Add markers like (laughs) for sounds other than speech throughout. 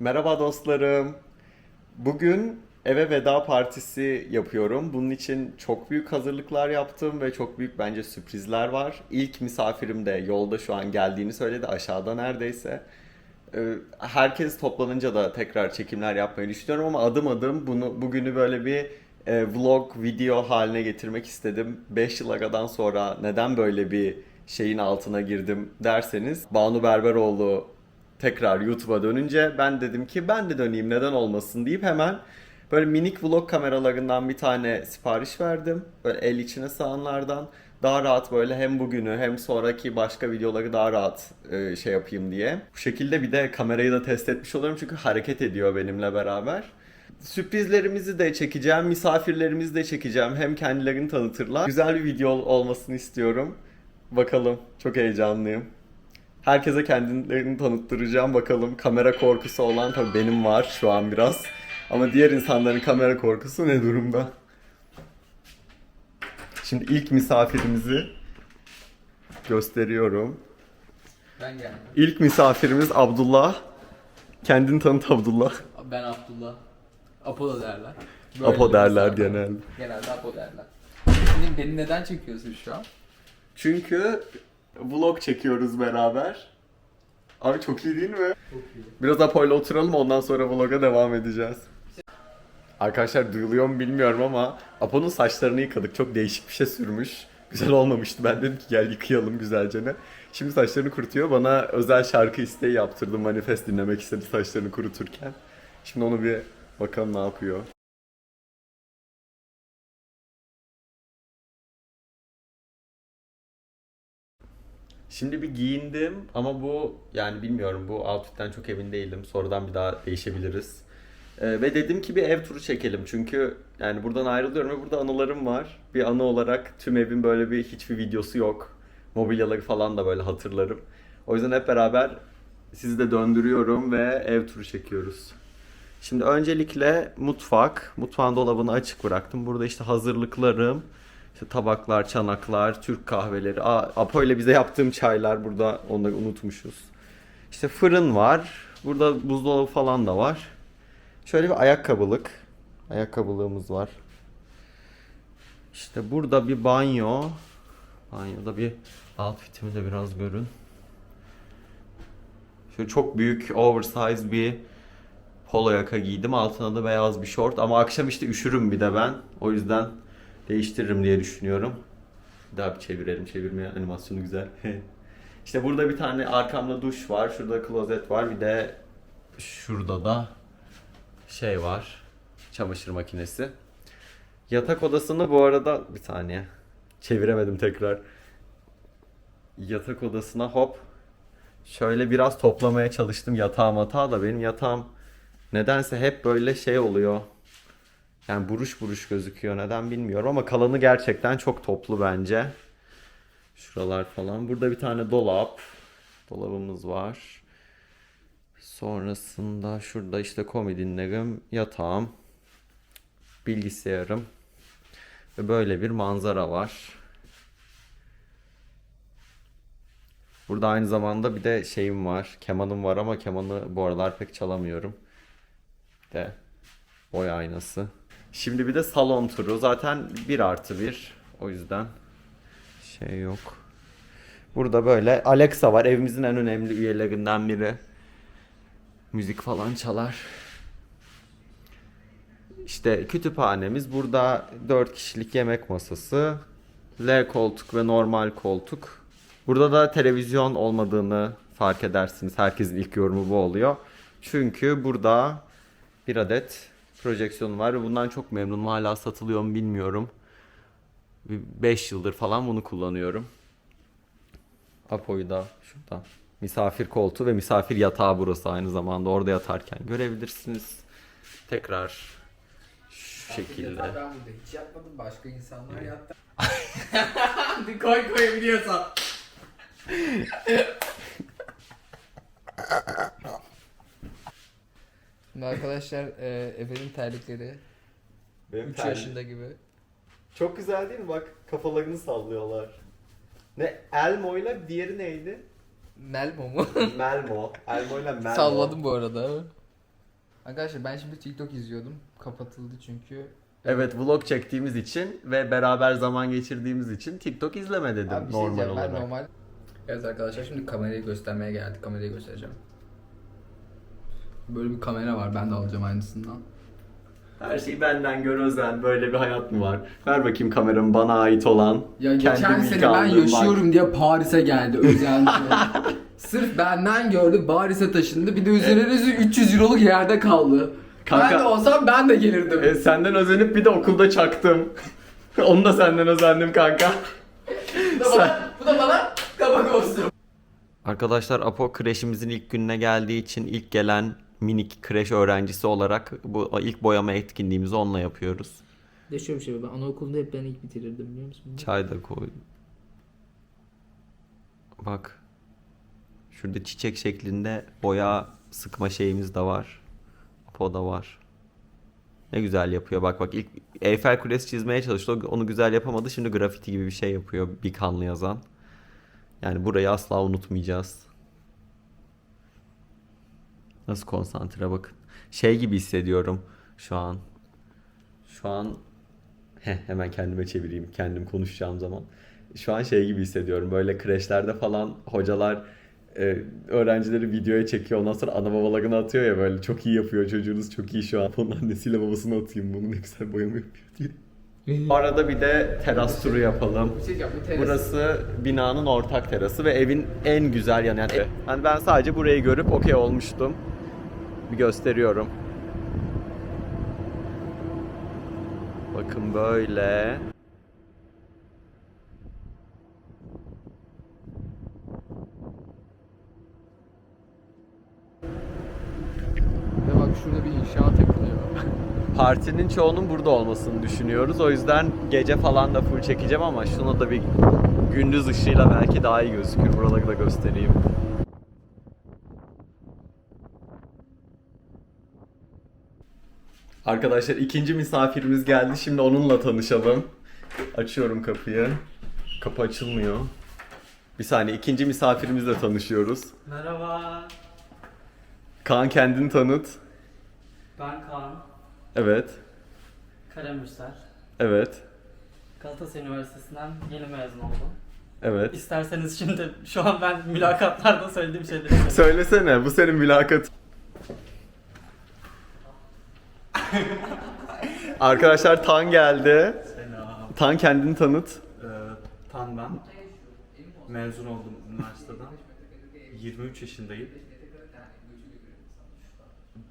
Merhaba dostlarım. Bugün eve veda partisi yapıyorum. Bunun için çok büyük hazırlıklar yaptım ve çok büyük bence sürprizler var. İlk misafirim de yolda şu an geldiğini söyledi aşağıda neredeyse. Ee, Herkes toplanınca da tekrar çekimler yapmayı düşünüyorum ama adım adım bunu bugünü böyle bir e, vlog video haline getirmek istedim. 5 yıl aradan sonra neden böyle bir şeyin altına girdim derseniz Banu Berberoğlu tekrar YouTube'a dönünce ben dedim ki ben de döneyim neden olmasın deyip hemen böyle minik vlog kameralarından bir tane sipariş verdim. Böyle el içine sığanlardan daha rahat böyle hem bugünü hem sonraki başka videoları daha rahat e, şey yapayım diye. Bu şekilde bir de kamerayı da test etmiş oluyorum çünkü hareket ediyor benimle beraber. Sürprizlerimizi de çekeceğim, misafirlerimizi de çekeceğim. Hem kendilerini tanıtırlar. Güzel bir video olmasını istiyorum. Bakalım, çok heyecanlıyım. Herkese kendilerini tanıttıracağım bakalım. Kamera korkusu olan tabii benim var şu an biraz. Ama diğer insanların kamera korkusu ne durumda? Şimdi ilk misafirimizi gösteriyorum. Ben geldim. İlk misafirimiz Abdullah. Kendini tanıt Abdullah. Ben Abdullah. Apo da derler. Apo bir derler misafir. genelde. Genelde Apo derler. Şimdi beni neden çekiyorsun şu an? Çünkü vlog çekiyoruz beraber. Abi çok iyi değil mi? Çok iyi. Biraz Apo'yla oturalım ondan sonra vloga devam edeceğiz. Arkadaşlar duyuluyor mu bilmiyorum ama Apo'nun saçlarını yıkadık. Çok değişik bir şey sürmüş. Güzel olmamıştı. Ben dedim ki gel yıkayalım güzelce ne. Şimdi saçlarını kurutuyor. Bana özel şarkı isteği yaptırdı. Manifest dinlemek istedi saçlarını kuruturken. Şimdi onu bir bakalım ne yapıyor. Şimdi bir giyindim ama bu yani bilmiyorum bu outfit'ten çok emin değildim. Sonradan bir daha değişebiliriz. Ee, ve dedim ki bir ev turu çekelim çünkü yani buradan ayrılıyorum ve burada anılarım var. Bir anı olarak tüm evin böyle bir hiçbir videosu yok. Mobilyaları falan da böyle hatırlarım. O yüzden hep beraber sizi de döndürüyorum ve ev turu çekiyoruz. Şimdi öncelikle mutfak. Mutfağın dolabını açık bıraktım. Burada işte hazırlıklarım. İşte tabaklar, çanaklar, Türk kahveleri. Aa, Apo ile bize yaptığım çaylar burada. Onları unutmuşuz. İşte fırın var. Burada buzdolabı falan da var. Şöyle bir ayakkabılık. Ayakkabılığımız var. İşte burada bir banyo. Banyoda bir outfitimi de biraz görün. Şöyle çok büyük oversize bir polo yaka giydim. Altına da beyaz bir şort. Ama akşam işte üşürüm bir de ben. O yüzden değiştiririm diye düşünüyorum. Daha bir çevirelim. Çevirme animasyonu güzel. (laughs) işte burada bir tane arkamda duş var. Şurada klozet var. Bir de şurada da şey var. Çamaşır makinesi. Yatak odasını bu arada bir saniye. Çeviremedim tekrar. Yatak odasına hop şöyle biraz toplamaya çalıştım yatağım hata da benim yatağım nedense hep böyle şey oluyor. Yani buruş buruş gözüküyor neden bilmiyorum ama kalanı gerçekten çok toplu bence. Şuralar falan. Burada bir tane dolap. Dolabımız var. Sonrasında şurada işte komodinlerim, yatağım, bilgisayarım ve böyle bir manzara var. Burada aynı zamanda bir de şeyim var. Kemanım var ama kemanı bu aralar pek çalamıyorum. Bir de boy aynası. Şimdi bir de salon turu. Zaten 1 artı 1. O yüzden şey yok. Burada böyle Alexa var. Evimizin en önemli üyelerinden biri. Müzik falan çalar. İşte kütüphanemiz. Burada 4 kişilik yemek masası. L koltuk ve normal koltuk. Burada da televizyon olmadığını fark edersiniz. Herkesin ilk yorumu bu oluyor. Çünkü burada bir adet projeksiyon var ve bundan çok memnunum. Hala satılıyor mu bilmiyorum. 5 yıldır falan bunu kullanıyorum. Apo'yu da şurada. Misafir koltuğu ve misafir yatağı burası aynı zamanda. Orada yatarken görebilirsiniz. Tekrar şu şekilde. Ben burada hiç yapmadım. Başka insanlar yattı. (laughs) Koy koyabiliyorsan. (laughs) Şimdi arkadaşlar e, Efe'nin terlikleri Benim 3 terlik- yaşında gibi. Çok güzel değil mi? Bak kafalarını sallıyorlar. Ne? Elmo ile diğeri neydi? Melmo mu? (laughs) Melmo. Elmo ile Melmo. Salladım bu arada. Arkadaşlar ben şimdi TikTok izliyordum. Kapatıldı çünkü. Evet vlog çektiğimiz için ve beraber zaman geçirdiğimiz için TikTok izleme dedim Abi bir şey normal diyeceğim, olarak. ben normal. Evet arkadaşlar şimdi kamerayı göstermeye geldik. Kamerayı göstereceğim. Böyle bir kamera var. Ben de alacağım aynısından. Her şeyi benden gör özen. Böyle bir hayat mı var? Ver bakayım kameramı bana ait olan. Ya geçen Kendim ilk sene ben aldığım yaşıyorum diye Paris'e geldi özel. (laughs) Sırf benden gördü Paris'e taşındı. Bir de üzerine 300 euroluk yerde kaldı. Kanka- Ben de olsam ben de gelirdim. E, senden özenip bir de okulda çaktım. (laughs) Onu da senden özendim kanka. bu, da bana, bu da bana kabak olsun. Arkadaşlar Apo kreşimizin ilk gününe geldiği için ilk gelen minik kreş öğrencisi olarak bu ilk boyama etkinliğimizi onunla yapıyoruz. De şöyle bir şey var. Ben anaokulunda hep ben ilk bitirirdim biliyor musun? Çay da koy. Bak. Şurada çiçek şeklinde boya sıkma şeyimiz de var. Apo da var. Ne güzel yapıyor. Bak bak ilk Eyfel Kulesi çizmeye çalıştı. Onu güzel yapamadı. Şimdi grafiti gibi bir şey yapıyor. Bir kanlı yazan. Yani burayı asla unutmayacağız. Nasıl konsantre bakın. Şey gibi hissediyorum şu an. Şu an Heh, hemen kendime çevireyim kendim konuşacağım zaman. Şu an şey gibi hissediyorum böyle kreşlerde falan hocalar e, öğrencileri videoya çekiyor ondan sonra ana babalagını atıyor ya böyle çok iyi yapıyor çocuğunuz çok iyi şu an. Onun annesiyle babasını atayım bunu ne güzel boyama yapıyor diye. Bu arada bir de teras turu yapalım. Bir şey diyeceğim, bu teras- Burası binanın ortak terası ve evin en güzel yanı. Yani hani ben sadece burayı görüp okey olmuştum. Bir gösteriyorum. Bakın böyle. Ve bak şurada bir inşaat yapılıyor. (laughs) Partinin çoğunun burada olmasını düşünüyoruz. O yüzden gece falan da full çekeceğim ama şunu da bir gündüz ışığıyla belki daha iyi gözükür. Buraları da göstereyim. Arkadaşlar ikinci misafirimiz geldi. Şimdi onunla tanışalım. Açıyorum kapıyı. Kapı açılmıyor. Bir saniye ikinci misafirimizle tanışıyoruz. Merhaba, Kaan kendini tanıt. ben Kaan, Evet. Karamürsel. Evet. Galatasaray Üniversitesi'nden yeni mezun oldum. Evet. İsterseniz şimdi şu an ben mülakatlarda söylediğim şeyleri (laughs) söyleyeyim. Söylesene bu senin mülakat. (laughs) Arkadaşlar Tan geldi. Selam. Tan kendini tanıt. Ee, Tan ben. Mezun oldum üniversiteden. 23 yaşındayım.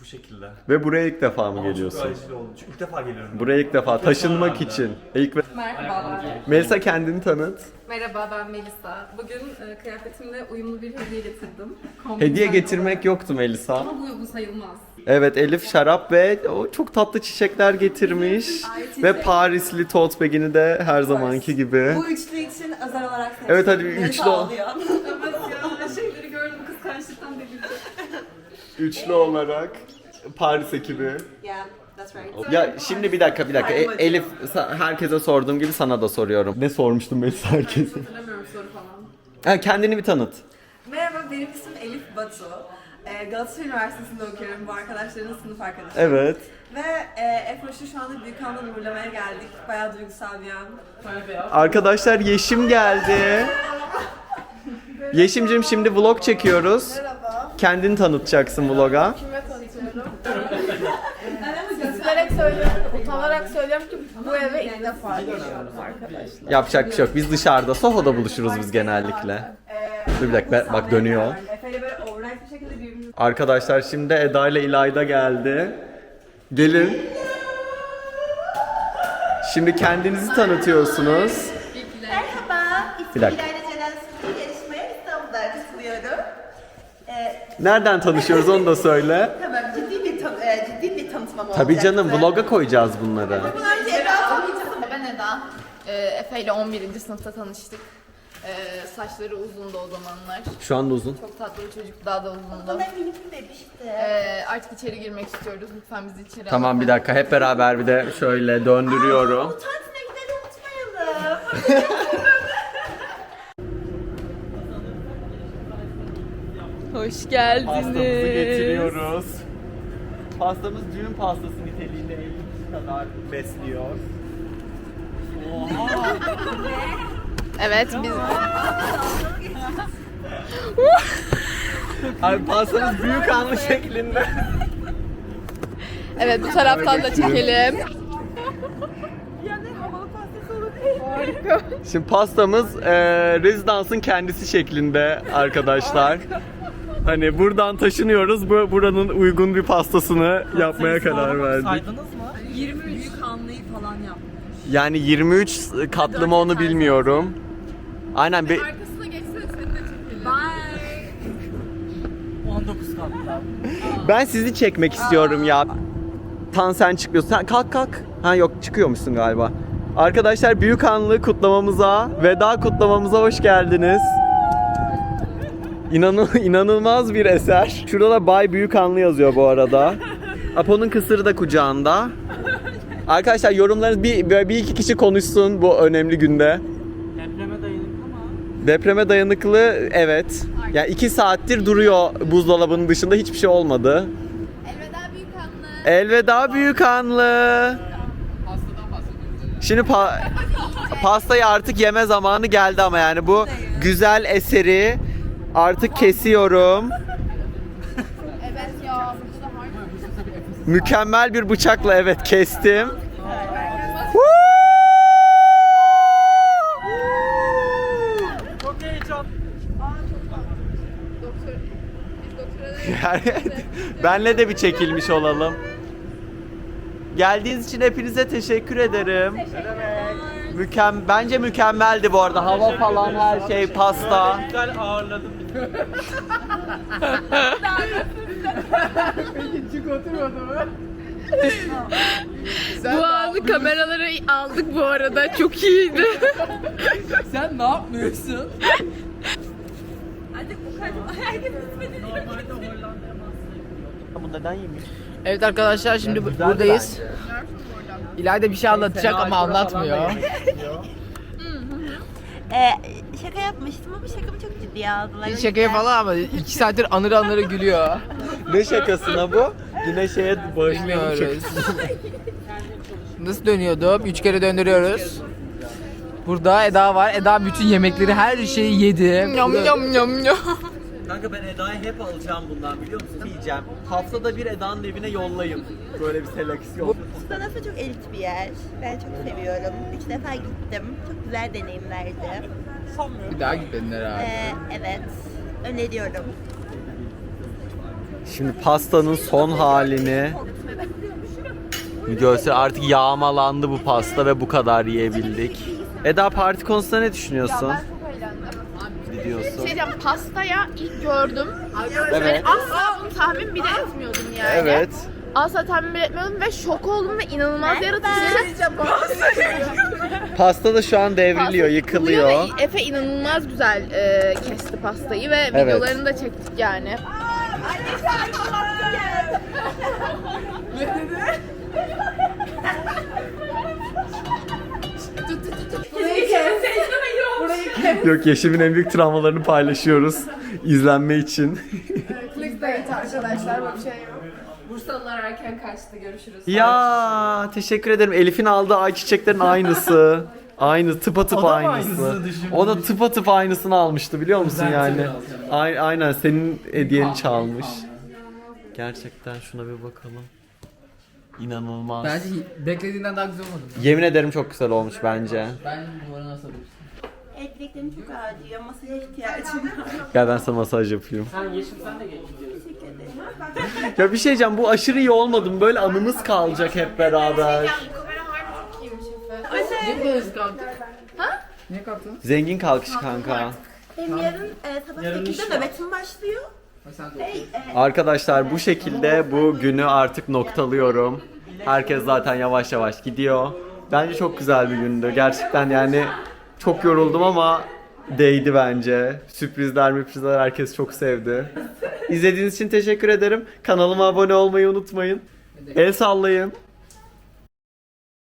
Bu şekilde. Ve buraya ilk defa mı Ama geliyorsun? Çok acil oldu. Çünkü ilk defa geliyorum. Buraya ilk defa taşınmak ben de. için. İlk ve... Merhabalar. Melisa kendini tanıt. Merhaba ben Melisa. Bugün e, kıyafetimle uyumlu bir hediye getirdim. Kombin Hediye sen getirmek yoktu Melisa. Ama bu, bu sayılmaz. Evet Elif şarap ve o çok tatlı çiçekler getirmiş. Ay. Ve Parisli tote bag'ini de her zamanki gibi. Bu üçlü için özel olarak seçtim. Evet, hadi bir üçlü ol. sağlıyor. evet ya şeyleri gördüm kıskançlıktan delirdim. Üçlü olarak Paris ekibi. yeah, that's right. Ya şimdi bir dakika bir dakika. E- Elif sa- herkese sorduğum gibi sana da soruyorum. Ne sormuştum Melisa herkese? Hatırlamıyorum soru falan. Ha, kendini bir tanıt. Merhaba, benim ismim Elif Batu. Ee, Galatasaray Üniversitesi'nde okuyorum. Bu arkadaşların sınıf arkadaşı. Evet. Ve e, Efroş'u şu anda Büyükhan'dan uğurlamaya geldik. Bayağı duygusal bir an. Arkadaşlar Yeşim geldi. Yeşimcim şimdi vlog çekiyoruz. Merhaba. Kendini tanıtacaksın vloga. Kime tanıtıyorum? (laughs) Üzülerek söylüyorum, utanarak söylüyorum ki bu eve ilk defa geliyorum arkadaşlar. Yapacak bir şey yok. Biz dışarıda Soho'da buluşuruz biz genellikle. Ee, Dur bir dakika, bak dönüyor. Efe'yle böyle overnight bir şekilde birbirimizi... Arkadaşlar şimdi Eda ile İlayda geldi. Gelin. Şimdi kendinizi tanıtıyorsunuz. Merhaba, Bir dakika. İlayda Ceren Sıkı yarışmaya İstanbul'da katılıyorum. Ee, Nereden tanışıyoruz onu da söyle. (laughs) tamam, ciddi bir, tan- e, ciddi bir tanıtmam olacak. Tabii canım vloga koyacağız bunları. Bunlar Ceren. Ben Eda. Ee, Efe ile 11. sınıfta tanıştık. Ee, saçları uzundu o zamanlar. Şu anda uzun. Çok tatlı bir çocuk, daha da uzundu. Bana minik bebişti. Ee, artık içeri girmek istiyoruz. Lütfen bizi içeri Tamam alın. bir dakika hep beraber bir de şöyle döndürüyorum. Tatilde gidelim unutmayalım. Hoş geldiniz. Pastamızı getiriyoruz. Pastamız düğün pastası niteliğinde 50 kişi kadar besliyor. Evet biz (laughs) Abi pastamız büyük anlı şeklinde. evet bu taraftan da çekelim. Şimdi pastamız e, rezidansın kendisi şeklinde arkadaşlar. Hani buradan taşınıyoruz. Bu buranın uygun bir pastasını yapmaya karar verdik. Saydınız mı? 20 büyük kanlıyı falan yapmış. Yani 23 katlı mı onu bilmiyorum. Aynen bir Arkasına geçsene seni de çekelim. Bye. 19 katlı. ben sizi çekmek istiyorum ya. Tan sen çıkıyorsun. Sen kalk kalk. Ha yok çıkıyormuşsun galiba. Arkadaşlar büyük anlı kutlamamıza, veda kutlamamıza hoş geldiniz. İnanıl inanılmaz bir eser. Şurada da Bay Büyük Anlı yazıyor bu arada. Apo'nun kısırı da kucağında. Arkadaşlar yorumlarınız bir, böyle bir iki kişi konuşsun bu önemli günde. Depreme dayanıklı evet. Yani iki saattir duruyor buzdolabının dışında hiçbir şey olmadı. Elveda büyük anne. Elveda büyük anlı. Şimdi pa- pastayı artık yeme zamanı geldi ama yani bu güzel eseri artık kesiyorum. Ya. Mükemmel bir bıçakla evet kestim. çok heyecan. Doktor, biz doktora Yani benle de bir çekilmiş olalım. Geldiğiniz için hepinize teşekkür ederim. Mükem bence mükemmeldi bu arada. Hava falan her şey pasta. Güzel ağırladım (laughs) bizi. Çık oturmadı mı? Bu anı kameralara aldık bu arada. Çok iyiydi. Sen ne yapmıyorsun? Hadi bu kadar. Herkes Bu neden yemiş? Evet arkadaşlar şimdi bu- buradayız. İlayda bir şey anlatacak ama anlatmıyor. (laughs) Ee, şaka yapmıştım ama şakamı çok ciddiye aldılar. Bir şakaya falan ama iki saattir anır anır gülüyor. (laughs) Ne şakasına bu? Yine şeye bağışlayalım Bilmiyoruz. Nasıl dönüyordu? Üç kere döndürüyoruz. Burada Eda var. Eda bütün yemekleri her şeyi yedi. Yam yam yam yam. Kanka ben Eda'yı hep alacağım bundan biliyor musun? Diyeceğim. Haftada bir Eda'nın evine yollayın. Böyle bir seleksiyon. Stanası çok elit bir yer. Ben çok seviyorum. Üç defa gittim. Çok güzel deneyimlerdi. Bir daha gitmedin herhalde. Ee, evet. Öneriyorum. Şimdi pastanın son halini göster. Artık yağmalandı bu pasta ve bu kadar yiyebildik. Eda parti konusunda ne düşünüyorsun? Ne diyorsun? Şey diyeceğim pastaya ilk gördüm. Evet. Ben asla bunu tahmin bile etmiyordum yani. Evet. Asla tahmin bile etmiyordum ve şok oldum ve inanılmaz yaratıcı. Pasta da şu an devriliyor, yıkılıyor. Ve Efe inanılmaz güzel e, kesti pastayı ve Evet. videolarını da çektik yani. (laughs) (laughs) Yok Yeşim'in en büyük travmalarını paylaşıyoruz izlenme için. Clickbait arkadaşlar bir şey yok. Bursalılar erken kaçtı görüşürüz. ya teşekkür ederim. Elif'in aldığı ayçiçeklerin aynısı. Aynı O da mı aynısı. aynısını düşünmüş? O da tıpatıp aynısını almıştı biliyor musun Düzeltti yani? biraz Ay- aynen senin hediyeni çalmış. Gerçekten şuna bir bakalım. İnanılmaz. Bence beklediğinden daha güzel olmadı. Yemin ederim çok güzel olmuş bence. Ben duvara nasıl El bileklerim çok acıyor. Masaya ihtiyacım var. (laughs) Gel ben sana masaj yapayım. Sen Yeşim sen de geç. Ya bir şey diyeceğim bu aşırı iyi olmadı mı? Böyle anımız kalacak hep beraber. Kamera harbi çok iyiymiş Efe. Niye böyle kalktık? Ha? Niye kalktın? Zengin kalkışı kanka. Benim yarın e, sabah 8'de nöbetim başlıyor. Ha, sen de otur. Arkadaşlar bu şekilde bu günü artık noktalıyorum. Herkes zaten yavaş yavaş gidiyor. Bence çok güzel bir gündü. Gerçekten yani çok yoruldum ama değdi bence. Sürprizler müprizler herkes çok sevdi. İzlediğiniz için teşekkür ederim. Kanalıma abone olmayı unutmayın. El sallayın.